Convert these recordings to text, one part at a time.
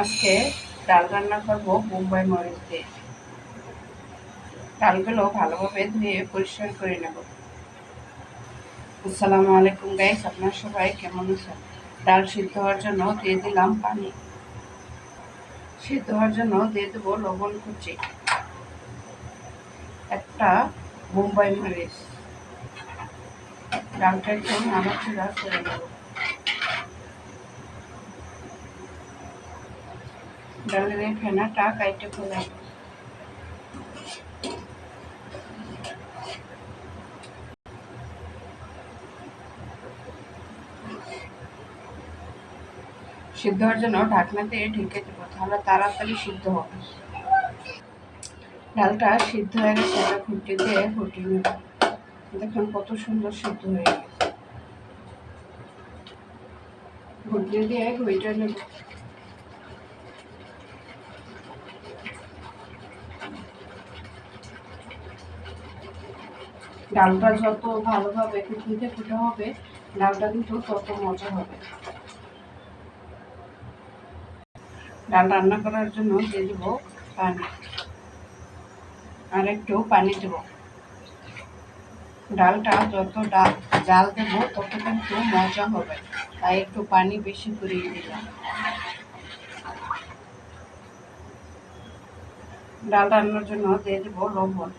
আজকে ডাল রান্না করব বোম্বাই মরিচ দিয়ে। ডালগুলো ভালোভাবে ধুয়ে পরিষ্কার করে নেব। আসসালামু আলাইকুম গাইস আপনার সবাই কেমন আছেন? ডাল সিদ্ধ হওয়ার জন্য দিয়ে দিলাম পানি। সিদ্ধ হওয়ার জন্য দিয়ে দেবো লবণ কুচি। একটা বোম্বাই মরিচ। ডালটা একটু নাড়াচড়া করে নেব। ডালের ফেনাটা কাইটে ফেলে সিদ্ধ হওয়ার জন্য ঢাকনা দিয়ে ঢেকে দেবো, তাহলে তাড়াতাড়ি সিদ্ধ হবে। ডালটা সিদ্ধ হয়ে গেছে এটা ফুটে দিয়ে ফুটিয়ে নেব। দেখুন কত সুন্দর সিদ্ধ হয়ে গেছে। ঘুটলে দিয়ে ঘুইটা নেব। ডালটা যত ভালোভাবে কুটনিতে ফুটে হবে, ডালটা কিন্তু তত মজা হবে। ডাল রান্না করার জন্য দিয়ে দেবো পানি। আর একটু পানি দেবো। ডালটা যত ডাল জাল দেবো, তত কিন্তু মজা হবে। তাই একটু পানি বেশি করে দিলাম। ডাল রান্নার জন্য দিয়ে দেবো লবণ।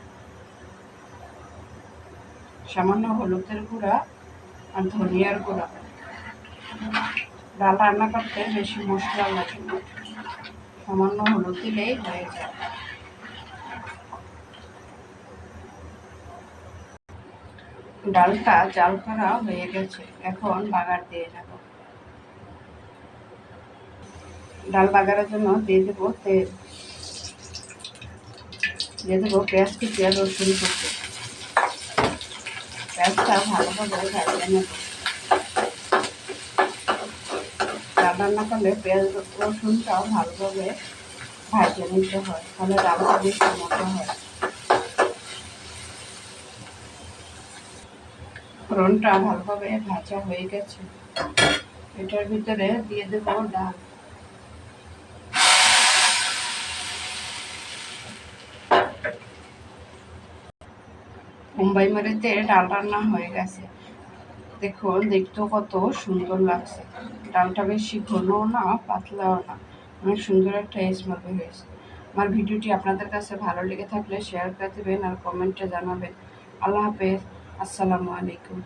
সামান্য হলুদের গুঁড়া আর ধনিয়ার গুঁড়া। ডাল রান্না করতে বেশি মশলা লাগে না। সামান্য হলুদ দিলেই হয়ে যায়। ডালটা জাল করা হয়ে গেছে। এখন বাগার দিয়ে নেব। ডাল বাগারের জন্য দিয়ে দেবো তেল। দিয়ে দেবো পেঁয়াজ কুচি আর রসুন কুচি। পেঁয়াজটা ভালোভাবে ডাল রান্না করলে পেঁয়াজ রসুনটাও ভালোভাবে ভাজিয়ে নিতে হয়, তাহলে মতো হয়। ফোড়নটা ভালোভাবে ভাজা হয়ে গেছে। এটার ভিতরে দিয়ে দেবো ডাল। মুম্বাই মারিতে ডাল রান্না হয়ে গেছে। দেখুন দেখতেও কত সুন্দর লাগছে। ডালটা বেশি ঘনও না, পাতলাও না। অনেক সুন্দর একটা স্মেল হয়েছে। আমার ভিডিওটি আপনাদের কাছে ভালো লেগে থাকলে শেয়ার করে দেবেন আর কমেন্টে জানাবেন। আল্লাহ হাফেজ। আসসালামু আলাইকুম।